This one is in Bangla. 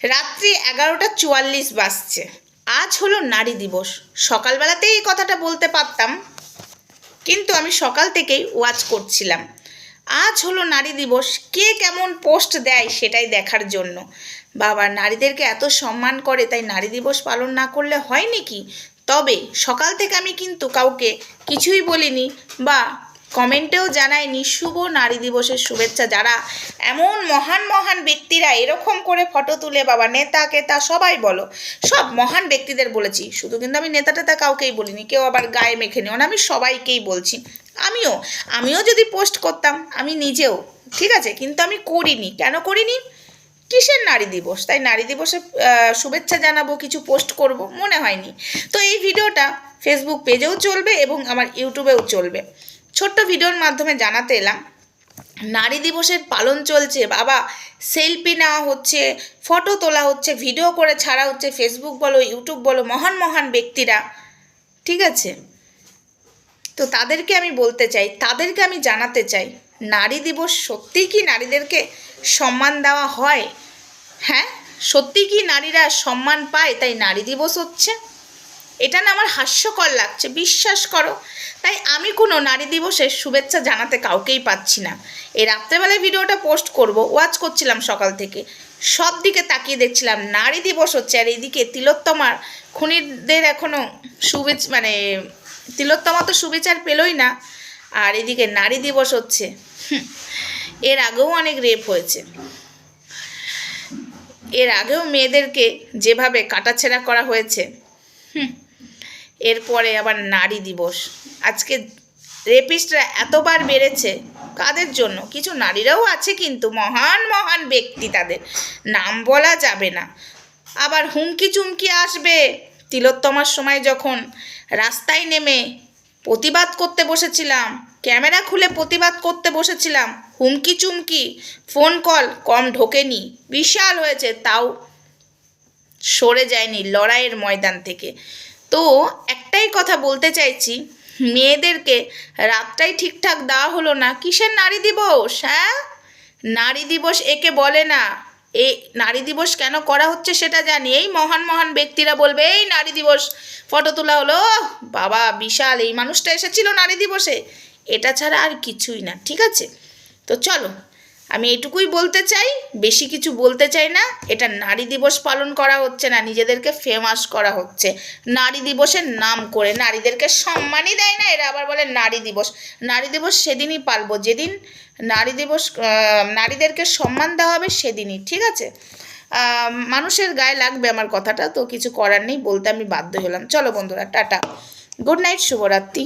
রাত্রি এগারোটা চুয়াল্লিশ বাজছে। আজ হলো নারী দিবস। সকালবেলাতেই এই কথাটা বলতে পারতাম, কিন্তু আমি সকাল থেকেই ওয়াচ করছিলাম। আজ হলো নারী দিবস, কে কেমন পোস্ট দেয় সেটাই দেখার জন্য। বাবা, নারীদেরকে এত সম্মান করে, তাই নারী দিবস পালন না করলে হয় নাকি? তবে সকাল থেকে আমি কিন্তু কাউকে কিছুই বলিনি বা কমেন্টেও জানায় শুভ নারী দিবসের শুভেচ্ছা। যারা এমন মহান মহান ব্যক্তিরা এরকম করে ফটো তুলে, বাবা নেতা, কেতা, সবাই বলো, সব মহান ব্যক্তিদের বলেছি। শুধু কিন্তু আমি নেতা টেতা কাউকেই বলিনি, কেউ আবার গায়ে মেখে নিও না, আমি সবাইকেই বলছি। আমিও আমিও যদি পোস্ট করতাম, আমি নিজেও, ঠিক আছে, কিন্তু আমি করিনি। কেন করিনি? কিসের নারী দিবস? তাই নারী দিবসে শুভেচ্ছা জানাব, কিছু পোস্ট করব, মনে হয়নি। তো এই ভিডিওটা ফেসবুক পেজেও চলবে এবং আমার ইউটিউবেও চলবে। ছোট্ট ভিডিওর মাধ্যমে জানাতে এলাম, নারী দিবসের পালন চলছে, বাবা। সেলফি নেওয়া হচ্ছে, ফটো তোলা হচ্ছে, ভিডিও করে ছাড়া হচ্ছে ফেসবুক বলো ইউটিউব বলো, মহান মহান ব্যক্তিরা। ঠিক আছে? তো তাদেরকে আমি বলতে চাই, তাদেরকে আমি জানাতে চাই, নারী দিবস সত্যিই কি নারীদেরকে সম্মান দেওয়া হয়? হ্যাঁ? সত্যি কি নারীরা সম্মান পায়? তাই নারী দিবস হচ্ছে? এটা না আমার হাস্যকর লাগছে বিশ্বাস করো। তাই আমি কোনো নারী দিবসের শুভেচ্ছা জানাতে কাউকেই পাচ্ছি না। এই রাত্রেবেলায় ভিডিওটা পোস্ট করব ওয়াচ করছিলাম সকাল থেকে। সব দিকে তাকিয়ে দেখছিলাম নারী দিবস হচ্ছে আর এইদিকে তিলোত্তমার খুনিদের এখনও শুভেচ্ছা মানে তিলোত্তমা তো সুবিচার পেলই না আর এদিকে নারী দিবস হচ্ছে। এর আগেও অনেক রেপ হয়েছে। এর আগেও মেয়েদেরকে যেভাবে কাটাছেঁড়া করা হয়েছে। হুম, এরপরে আবার নারী দিবস। আজকে রেপিস্টরা এতবার বেড়েছে কাদের জন্য? কিছু নারীরাও আছে কিন্তু, মহান মহান ব্যক্তি তাদের। নাম বলা যাবে না। আবার হুমকি চুমকি আসবে। তিলোত্তমার সময় যখন রাস্তায় নেমে প্রতিবাদ করতে বসেছিলাম, ক্যামেরা খুলে প্রতিবাদ করতে বসেছিলাম হুমকি চুমকি ফোন কল কম ঢোকেনি, বিশাল হয়েছে, তাও সরে যায়নি লড়াইয়ের ময়দান থেকে। তো একটাই কথা বলতে চাইছি, মেয়েদেরকে রাতটাই ঠিকঠাক দেওয়া হলো না? কিসের নারী দিবস হ্যাঁ? নারী দিবস একে বলে না। এই নারী দিবস কেন করা হচ্ছে সেটা জানি। এই মহান মহান ব্যক্তিরা বলবে, এই নারী দিবস, ফটো তোলা হলো? বাবা, বিশাল, এই মানুষটা এসেছিল নারী দিবসে। এটা ছাড়া আর কিছুই না, ঠিক আছে? তো চলো আমি এটুকুই বলতে চাই, বেশি কিছু বলতে চাই না। এটা নারী দিবস পালন করা হচ্ছে না, নিজেদেরকে ফেমাস করা হচ্ছে। নারী দিবসের নাম করে নারীদেরকে সম্মানই দেয় না, এরা আবার বলে নারী দিবস। নারী দিবস সেদিনই পালবো, যেদিন নারী দিবস নারীদেরকে সম্মান দেওয়া হবে সেদিনই, ঠিক আছে? মানুষের গায়ে লাগবে আমার কথাটা, তো কিছু করার নেই, বলতে আমি বাধ্য হলাম। চলো বন্ধুরা, টাটা। গুড নাইট, শুভরাত্রি।